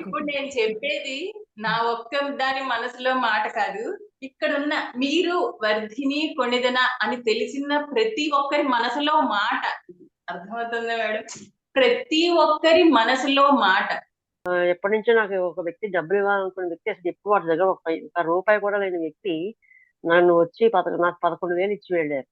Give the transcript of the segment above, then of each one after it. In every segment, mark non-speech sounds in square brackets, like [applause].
ఇప్పుడు నేను చెప్పేది నా ఒక్క దాని మనసులో మాట కాదు. ఇక్కడున్న మీరు వర్ధిని కొనిదన అని తెలిసిన ప్రతి ఒక్కరి మనసులో మాట. అర్థమవుతుందా మేడం? ప్రతి ఒక్కరి మనసులో మాట. ఎప్పటి నుంచో నాకు ఒక వ్యక్తి డబ్బులు ఇవ్వాలనుకున్న వ్యక్తి అసలు ఎప్పుడు వాటి దగ్గర ఒక రూపాయి కూడా లేని వ్యక్తి నన్ను వచ్చి నాకు పదకొండు వేలు ఇచ్చి వెళ్ళారు.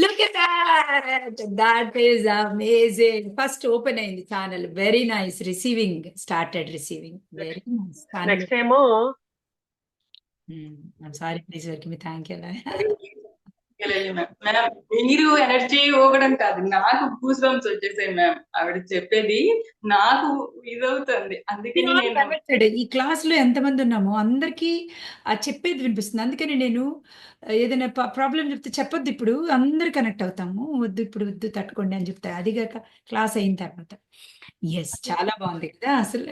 Look at that that is amazing first open అయింది channel very nice receiving started receiving very nice channel next ఏమో సారీ ప్లీజ్ వర్క్ మీ థ్యాంక్ యూ మ్యామ్. మీరు ఎనర్జీ ఊగడం కాదు. నాకు గూస్ బంప్స్ వచ్చేసాయి మ్యామ్ ఆవిడ చెప్పేది నాకు ఇదవుతుంది అందుకని నేను ఈ క్లాస్లో ఎంతమంది ఉన్నామో అందరికీ ఆ చెప్పేది వినిపిస్తుంది. అందుకని నేను ఏదైనా ప్రాబ్లం చెప్తే చెప్పొద్దు ఇప్పుడు. అందరు కనెక్ట్ అవుతాము. వద్దు ఇప్పుడు వద్దు తట్టుకోండి అని చెప్తా అదిగాక క్లాస్ అయిన తర్వాత. ఎస్ చాలా బాగుంది కదా అసలు.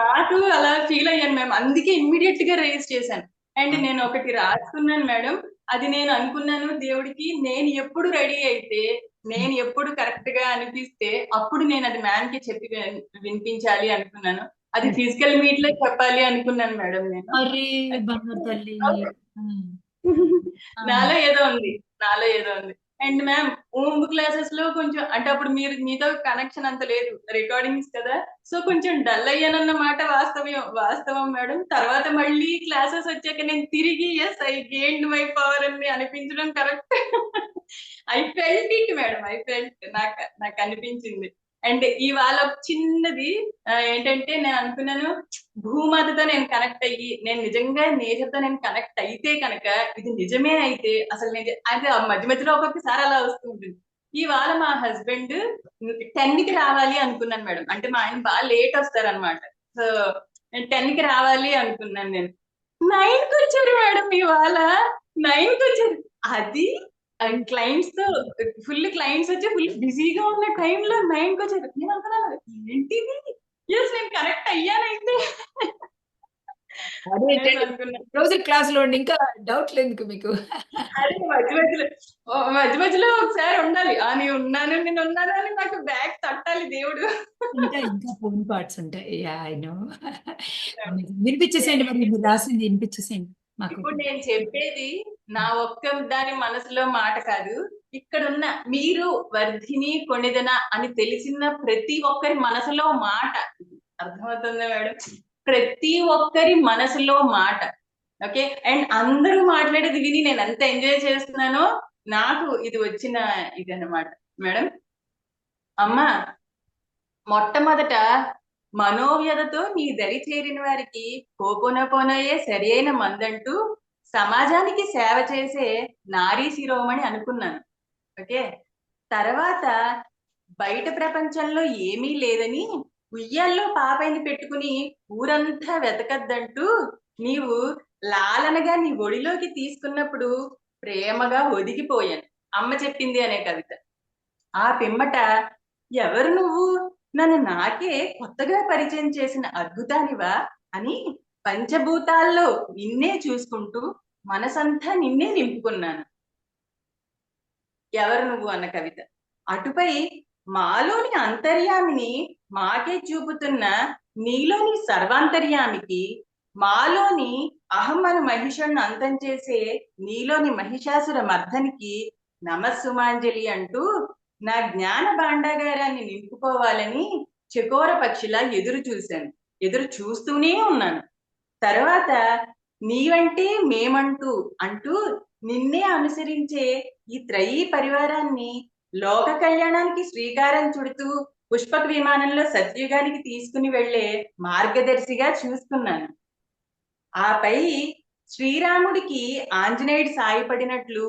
నాకు అలా ఫీల్ అయ్యాను మ్యామ్ అందుకే ఇమ్మీడియట్గా రేస్ చేశాను. అండ్ నేను ఒకటి రాసుకున్నాను మేడం అది నేను అనుకున్నాను దేవుడికి నేను ఎప్పుడు రెడీ అయితే నేను ఎప్పుడు కరెక్ట్గా అనిపిస్తే అప్పుడు నేను అది మ్యామ్కి చెప్పి విన్- వినిపించాలి అనుకున్నాను. అది ఫిజికల్ మీట్లో చెప్పాలి అనుకున్నాను మేడం నేను. [laughs] నాలో ఏదో ఉంది నాలో ఏదో ఉంది. అండ్ మ్యామ్ ఓమ్ క్లాసెస్లో కొంచెం అంటే అప్పుడు మీరు మీతో కనెక్షన్ అంత లేదు రికార్డింగ్స్ కదా. సో కొంచెం డల్ అయ్యానన్న మాట వాస్తవం వాస్తవం మేడం. తర్వాత మళ్ళీ క్లాసెస్ వచ్చాక నేను తిరిగి yes I gain my power అని అనిపించడం correct I felt it madam I felt నాకు నాకు అనిపించింది. అండ్ ఇవాళ చిన్నది ఏంటంటే నేను అనుకున్నాను భూమాతతో నేను కనెక్ట్ అయ్యి నేను నిజంగా నేచర్తో నేను కనెక్ట్ అయితే కనుక ఇది నిజమే అయితే అసలు నేను అది మధ్య మధ్యలో ఒక్కొక్కసారి అలా వస్తూ ఉంటుంది. ఇవాళ మా హస్బెండ్ టెన్కి రావాలి అనుకున్నాను మేడం. అంటే మా ఆయన బాగా లేట్ వస్తారనమాట సో నేను టెన్కి రావాలి అనుకున్నాను నేను. నైన్కి వచ్చారు మేడం ఇవాళ. నైన్కి వచ్చారు. అది క్లయింట్స్తో ఫుల్ క్లయింట్స్ వచ్చి ఫుల్ బిజీగా ఉన్న టైంలో కి వచ్చారు. నేను అనుకున్నాను ఏంటిది? ఎస్ నేను కనెక్ట్ అయ్యానైతే అదేంటండి, నేను అనుకున్నాను రోజు క్లాస్లో ఇంకా డౌట్లు ఎందుకు మీకు. అదే మధ్య మధ్యలో ఓ మధ్య మధ్యలో ఒకసారి ఉండాలి. ఆ నేను ఉన్నాను నేను ఉన్నాను అని నాకు బ్యాగ్ తట్టాలి దేవుడు. ఇంకా ఇంకా ఫోన్ పార్ట్స్ ఉంటాయి. యా ఐ నో వినిపించేసేయండి మరి మీరు రాసింది వినిపించేసేయండి మాకు. ఇప్పుడు నేను చెప్పేది నా ఒక్క దాని మనసులో మాట కాదు. ఇక్కడున్న మీరు వర్ధిని కొణిదన అని తెలిసిన ప్రతి ఒక్కరి మనసులో మాట. అర్థమవుతుందా మేడం? ప్రతి ఒక్కరి మనసులో మాట. ఓకే? అండ్ అందరూ మాట్లాడేది విని నేను ఎంత ఎంజాయ్ చేస్తున్నానో నాకు ఇది వచ్చిన ఇది అన్నమాట మేడం? అమ్మా మొట్టమొదట మనోవ్యధతో నీ దరి చేరిన వారికి పోపోనపోనయే సరి అయిన మందంటూ సమాజానికి సేవ చేసే నారీ శిరోమణి అనుకున్నాను. ఓకే? తర్వాత బయట ప్రపంచంలో ఏమీ లేదని ఉయ్యాల్లో పాపైని పెట్టుకుని ఊరంతా వెతకద్దంటూ నీవు లాలనగా నీ ఒడిలోకి తీసుకున్నప్పుడు ప్రేమగా ఒదిగిపోయాను. అమ్మ చెప్పింది అనే కవిత. ఆ పిమ్మట ఎవరు నువ్వు? నన్ను నాకే కొత్తగా పరిచయం చేసిన అద్భుతానివా అని పంచభూతాల్లో నిన్నే చూసుకుంటూ మనసంతా నిన్నే నింపుకున్నాను. ఎవరు నువ్వు అన్న కవిత? అటుపై మాలోని అంతర్యామిని మాకే చూపుతున్న నీలోని సర్వాంతర్యామికి మాలోని అహం అను మహిషుణ్ణి అంతం చేసే నీలోని మహిషాసుర మర్ధనికి నమస్సుమాంజలి అంటూ నా జ్ఞాన భాండాగారాన్ని నింపుకోవాలని చకోర పక్షిలా ఎదురు చూశాను ఎదురు చూస్తూనే ఉన్నాను. తర్వాత నీవంటే మేమంటూ అంటూ నిన్నే అనుసరించే ఈ త్రయీ పరివారాన్ని లోక కళ్యాణానికి శ్రీకారం చుడుతూ పుష్పక విమానంలో సత్యుగానికి తీసుకుని వెళ్ళే మార్గదర్శిగా చూసుకున్నాను ఆపై శ్రీరాముడికి ఆంజనేయుడు సాయపడినట్లు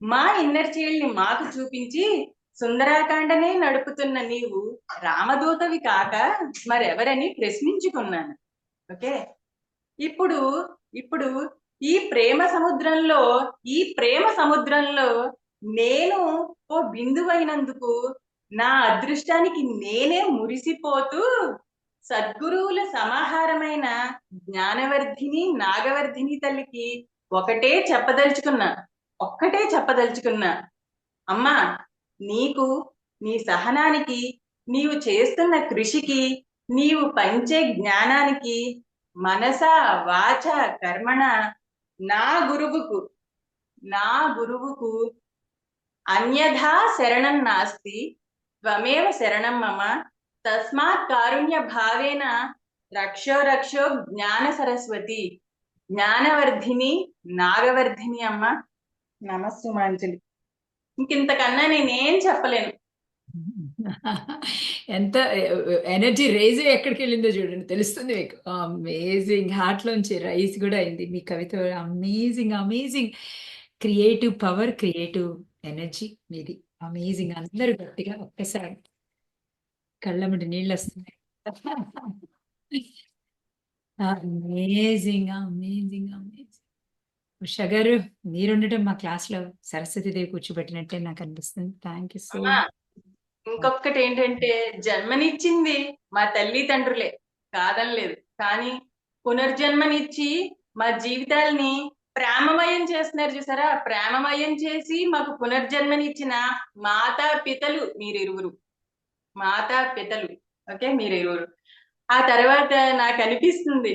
మా ఇన్నర్ చైల్డ్ని మాకు చూపించి సుందరాకాండనే నడుపుతున్న నీవు రామదూతవి కాక మరెవరని ప్రశ్నించుకున్నాను. ఓకే? ఇప్పుడు ఇప్పుడు ఈ ప్రేమ సముద్రంలో ఈ ప్రేమ సముద్రంలో నేను ఓ బిందువైనందుకు నా అదృష్టానికి నేనే మురిసిపోతూ సద్గురువుల సమాహారమైన జ్ఞానవర్ధిని నాగవర్ధిని తల్లికి ఒకటే చెప్పదలుచుకున్నా ఒక్కటే చెప్పదలుచుకున్నా అమ్మా నీకు నీ సహనానికి నీవు చేస్తున్న కృషికి నీవు పంచే జ్ఞానానికి మనస వాచ కర్మణ నా గురువుకు నా గురువుకు అన్యథా శరణం నాస్తి త్వమేవ శరణం మమ తస్మాత్ కారుణ్య భావేన రక్షో రక్షో జ్ఞాన సరస్వతి జ్ఞానవర్ధిని నాగవర్ధిని అమ్మ. నమస్సుమాంజలి ఇంకింతకన్నా నేనేం చెప్పలేను. [laughs] ఎంత ఎనర్జీ రైజ్ ఎక్కడికి వెళ్ళిందో చూడండి. తెలుస్తుంది మీకు. అమేజింగ్ హార్ట్ లోంచి రైజ్ కూడా అయింది. మీ కవిత amazing amazing creative power creative energy మీది. అమేజింగ్ అందరూ గట్టిగా ఒక్కసారి కళ్ళముడి నీళ్ళు వస్తున్నాయి. అమేజింగ్ అమేజింగ్ అమేజింగ్ ఉషా గారు మీరుండటం మా క్లాస్లో సరస్వతీదేవి కూర్చోబెట్టినట్టే నాకు అనిపిస్తుంది. థ్యాంక్ యూ సో మచ్ ఇంకొకటి ఏంటంటే జన్మనిచ్చింది మా తల్లిదండ్రులే కాదనలేదు కానీ పునర్జన్మనిచ్చి మా జీవితాల్ని ప్రేమమయం చేస్తున్నారు చూసారా? ప్రేమమయం చేసి మాకు పునర్జన్మనిచ్చిన మాతా పితలు మీరిరువురు. మాతా పితలు ఓకే? మీరిరువురు. ఆ తర్వాత నాకు అనిపిస్తుంది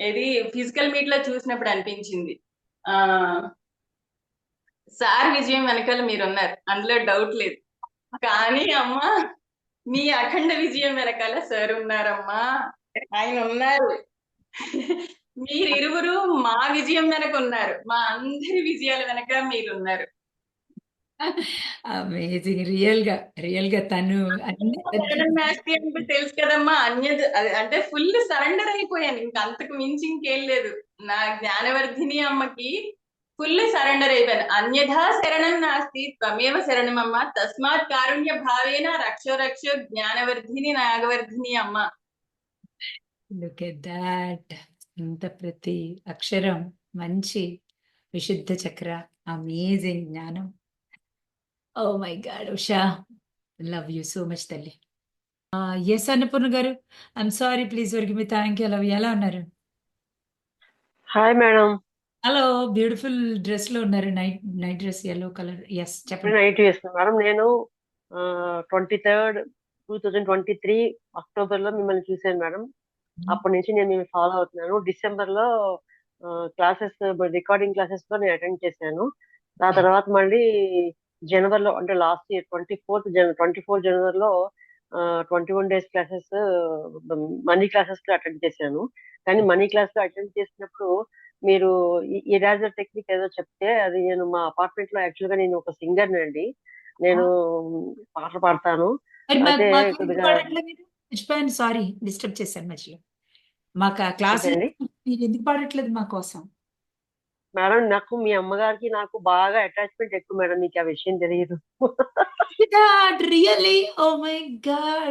ఇది ఫిజికల్ మీట్లో చూసినప్పుడు అనిపించింది. ఆ సార్ విజయం వెనకాల మీరున్నారు. అందులో డౌట్ లేదు. కానీ అమ్మా మీ అఖండ విజయం వెనకాల సార్ ఉన్నారమ్మా. ఆయన ఉన్నారు. మీరిరువురు మా విజయం వెనక ఉన్నారు. మా అందరి విజయాల వెనక మీరు ఉన్నారు అమేజింగ్ రియల్గా రియల్గా తను అంటే తెలుసు కదమ్మా. అన్య అంటే ఫుల్ సరెండర్ అయిపోయాను. ఇంక అంతకు మించి ఇంకేం లేదు. నా జ్ఞానవర్ధిని అమ్మకి ఫుల్ సరెండర్ అయిపోయాను. అన్యథా శరణం నాస్తి త్వమేవ శరణమమ్మ. తస్మాత్ కారుణ్య భావేన రక్షో రక్షో జ్ఞానవర్ధిని నాగవర్ధిని అమ్మ. లుక్ ఎట్ దాట్ ఇంత ప్రతి అక్షరం మంచి విశుద్ధ చక్ర. అమేజింగ్ జ్ఞానం. ఓ my god Usha love you so much తల్లి. ఎస్ అన్నపూర్ణ గారు ఐఎమ్ సారీ ప్లీజ్ వరకు మీ థ్యాంక్ యూ లవ్ ఎలా ఉన్నారు? హాయ్ మేడం హలో బ్యూటిఫుల్ డ్రెస్లో ఉన్నారు. Night night dress yellow colour yes చెప్పండి. నైట్ వేసుకున్నాను మేడం నేను twenty third two thousand twenty three అక్టోబర్లో మిమ్మల్ని చూశాను మేడం అప్పటి నుంచి నేను మిమ్మల్ని ఫాలో అవుతున్నాను. డిసెంబర్లో క్లాసెస్ రికార్డింగ్ క్లాసెస్లో నేను అటెండ్ చేశాను. ఆ తర్వాత మళ్ళీ జనవరిలో అంటే లాస్ట్ ఇయర్ ట్వంటీ ఫోర్త్ జన ట్వంటీ ఫోర్ జనవరిలో twenty one days classes money క్లాసెస్లో అటెండ్ చేశాను. కానీ మనీ క్లాస్లో అటెండ్ చేసినప్పుడు మీరు ఇరాజర్ టెక్నిక్ ఏదో చెప్తే అది నేను మా అపార్ట్మెంట్లో యాక్చువల్గా నేను ఒక సింగర్ అండి. నేను పాటలు పాడతాను. సారీ డిస్టర్బ్ చేశాను మధ్యలో. మాకు ఆ క్లాస్. మీరు ఎందుకు పాడట్లేదు మా కోసం? మేడం నాకు మీ అమ్మగారికి నాకు బాగా అటాచ్మెంట్ ఎక్కువ మేడం మీకు ఆ విషయం తెలియదు.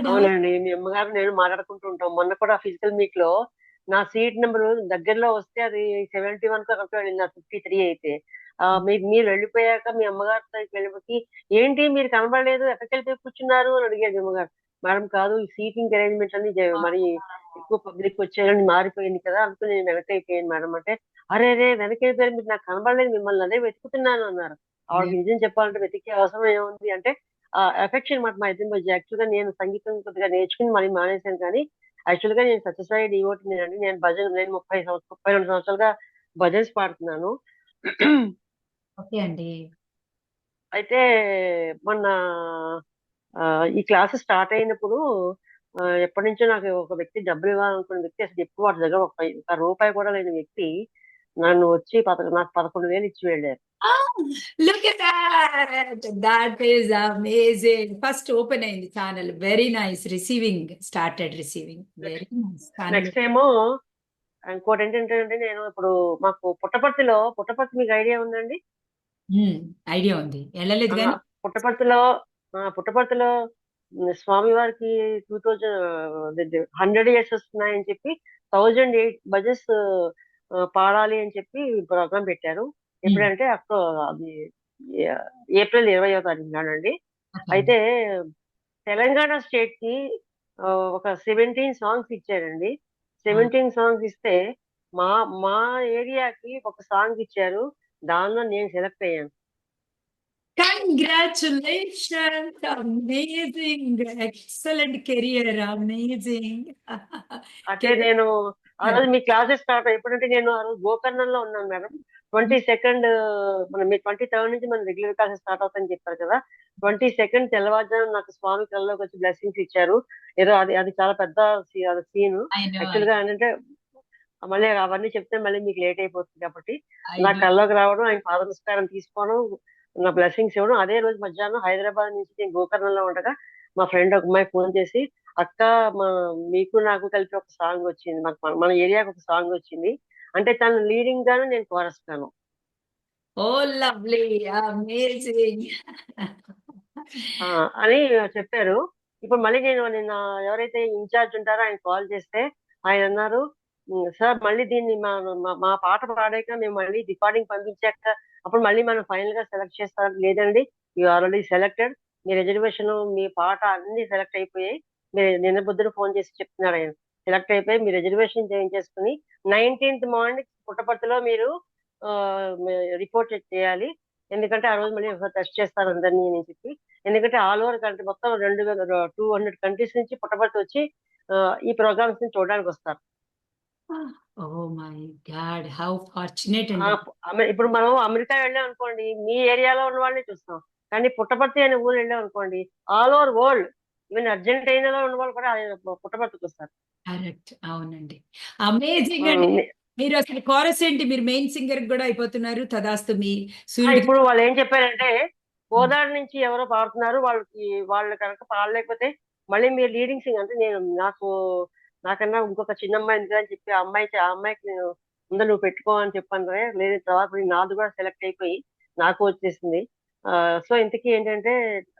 అవునండి మీ అమ్మగారు నేను మాట్లాడుకుంటూ ఉంటాం. మొన్న కూడా ఫిజికల్ మీట్లో నా సీట్ నెంబర్ దగ్గరలో వస్తే అది సెవెంటీ వన్ కరెక్ట్ వెళ్ళింది నా ఫిఫ్టీ త్రీ అయితే. ఆ, మీరు మీరు వెళ్ళిపోయాక మీ అమ్మగారి దగ్గరికి వెళ్ళిపోయి ఏంటి మీరు కనబడలేదు? ఎక్కడికి వెళ్ళిపోయి కూర్చున్నారు? అని అడిగారు మీ అమ్మగారు. మేడం కాదు ఈ సీటింగ్ అరేంజ్మెంట్ అన్ని జ- మరి ఎక్కువ పబ్లిక్ వచ్చారని మారిపోయింది కదా అందుకు నేను వెనక అయిపోయాను మేడం. అంటే అరే రే వెనక అయిపోయారు మీరు నాకు కనబడలేదు మిమ్మల్ని అదే వెతుకుతున్నాను అన్నారు. ఆవిడకి నిజం చెప్పాలంటే వెతికే అవసరం ఏముంది? అంటే ఆ ఎఫెక్షన్ మాట మా ఇద్దరి మధ్య. యాక్చువల్గా నేను సంగీతం కొద్దిగా నేర్చుకుని మళ్ళీ మానేశాను కానీ యాక్చువల్గా నేను సత్యసాయి డివోటి నేనండి నేను భజన నేను ముప్పై సంవత్సరం ముప్పై రెండు సంవత్సరాలుగా భజన్స్ పాడుతున్నాను. ఓకే అండి. అయితే మొన్న ఈ క్లాస్ స్టార్ట్ అయినప్పుడు ఎప్పటి నుంచో నాకు ఒక వ్యక్తి డబ్బులు ఇవ్వాలనుకున్న వ్యక్తి అసలు ఎప్పుడు వాటి దగ్గర ఒక రూపాయి కూడా లేని వ్యక్తి నన్ను వచ్చి నాకు పదకొండు వేలు ఇచ్చి వెళ్ళారు. Look at that that is amazing first open అయింది channel very nice receiving started receiving very nice channel next ఏమో ఇంకోటి ఏంటంటే నేను ఇప్పుడు మాకు పుట్టపర్తిలో పుట్టపర్తి మీకు ఐడియా ఉందండి? ఐడియా ఉంది. వెళ్ళలేదు కానీ పుట్టపర్తిలో పుట్టపర్తిలో స్వామివారికి టూ థౌజండ్ హండ్రెడ్ ఇయర్స్ వస్తున్నాయని చెప్పి థౌజండ్ ఎయిట్ బజెస్ పాడాలి అని చెప్పి ప్రోగ్రామ్ పెట్టారు. ఎప్పుడంటే అక్టో అది ఏప్రిల్ ఇరవయో తారీఖు నాడండి. అయితే తెలంగాణ స్టేట్కి ఒక సెవెంటీన్ సాంగ్స్ ఇచ్చారండి. సెవెంటీన్ సాంగ్స్ ఇస్తే మా మా ఏరియాకి ఒక సాంగ్ ఇచ్చారు. దానిలో నేను సెలెక్ట్ అయ్యాను. Congratulations amazing excellent career amazing అంటే నేను ఆ రోజు మీ క్లాసెస్ స్టార్ట్ ఎప్పుడంటే నేను ఆ రోజు గోకర్ణంలో ఉన్నాను మేడం. ట్వంటీ సెకండ్ మన మీ ట్వంటీ థర్డ్ నుంచి మన రెగ్యులర్ క్లాసెస్ స్టార్ట్ అవుతాయని చెప్పారు కదా. ట్వంటీ సెకండ్ తెల్లవారుజాము నాకు స్వామి కళ్ళలోకి వచ్చి బ్లెస్సింగ్స్ ఇచ్చారు. ఏదో అది అది చాలా పెద్ద సీన్. యాక్చువల్గా ఏంటంటే మళ్ళీ అవన్నీ చెప్తే మళ్ళీ మీకు లేట్ అయిపోతుంది కాబట్టి. నా కల్లోకి రావడం ఆయన పాద నమస్కారం తీసుకోవడం నా బ్లెస్సింగ్స్ ఇవ్వడం. అదే రోజు మధ్యాహ్నం హైదరాబాద్ నుంచి నేను గోకర్ణంలో ఉండగా మా ఫ్రెండ్ ఒక అమ్మాయి ఫోన్ చేసి అక్క మా మీకు నాకు కలిపి ఒక సాంగ్ వచ్చింది. మాకు మన- ఏరియాకి ఒక సాంగ్ వచ్చింది. అంటే తను లీడింగ్ గాను నేను కోరస్తాను. Oh lovely amazing. అని చెప్పారు. ఇప్పుడు మళ్ళీ నేను నిన్న ఎవరైతే ఇన్ఛార్జ్ ఉంటారో ఆయన కాల్ చేస్తే ఆయన అన్నారు "ఉమ్, సార్ మళ్ళీ దీన్ని మా మా- పాట పాడాక మేము మళ్ళీ రికార్డింగ్ పంపించాక అప్పుడు మళ్ళీ మనం ఫైనల్గా సెలెక్ట్ చేస్తారు? లేదండి యూ ఆల్రెడీ సెలెక్టెడ్. మీ రిజర్వేషన్ మీ పాట అన్ని సెలెక్ట్ అయిపోయాయి. నిన్న బుద్ధుడు ఫోన్ చేసి చెప్తున్నారు ఆయన. సెలెక్ట్ అయిపోయి మీ రిజర్వేషన్ చేయించేసుకుని నైన్టీన్త్ మార్నింగ్ పుట్టపర్తిలో మీరు రిపోర్ట్ చేయాలి. ఎందుకంటే ఆ రోజు మళ్ళీ టెస్ట్ చేస్తారు అందరినీ అని చెప్పి. ఎందుకంటే ఆల్ ఓవర్ కంట్రీ మొత్తం రెండు వేల టూ హండ్రెడ్ కంట్రీస్ నుంచి పుట్టపర్తి వచ్చి ఈ ప్రోగ్రామ్స్ని చూడడానికి వస్తారు. ఇప్పుడు మనం అమెరికా వెళ్ళాం అనుకోండి మీ ఏరియాలో ఉన్న వాళ్ళని చూస్తాం. కానీ పుట్టపర్తి అనే ఊరు వెళ్ళాం అనుకోండి ఆల్ ఓవర్ వరల్డ్ ఈవెన్ అర్జెంటీనాలో ఉన్న వాళ్ళు కూడా ఆ పుట్టపర్తికి వస్తారు కరెక్ట్. అవునండి. అమేజింగ్ అండి. మీరు అసలు కోరస్ ఏంటి? మీరు మెయిన్ సింగర్ కూడా అయిపోతున్నారు. తదాస్తు మీ ఇప్పుడు వాళ్ళు ఏం చెప్పారంటే గోదావరి నుంచి ఎవరో పాడుతున్నారు వాళ్ళకి వాళ్ళు కనుక పాడలేకపోతే మళ్ళీ మీరు లీడింగ్ సింగ్ అంటే నేను నాకు నాకన్నా ఇంకొక చిన్న అమ్మాయి ఉంది అని చెప్పి ఆ అమ్మాయి ఆ అమ్మాయికి నేను ముందు నువ్వు పెట్టుకో అని చెప్పాను లేదు తర్వాత నాది కూడా సెలెక్ట్ అయిపోయి నాకు వచ్చేసింది. సో ఇంతకీ ఏంటంటే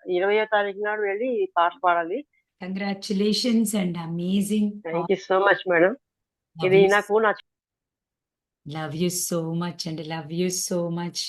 ఇరవయో తారీఖు నాడు వెళ్ళి పాట పాడాలి. Congratulations and amazing thank you so much madam ఇది నాకు నా లవ్ యూ సో మచ్ అండి లవ్ యూ సో మచ్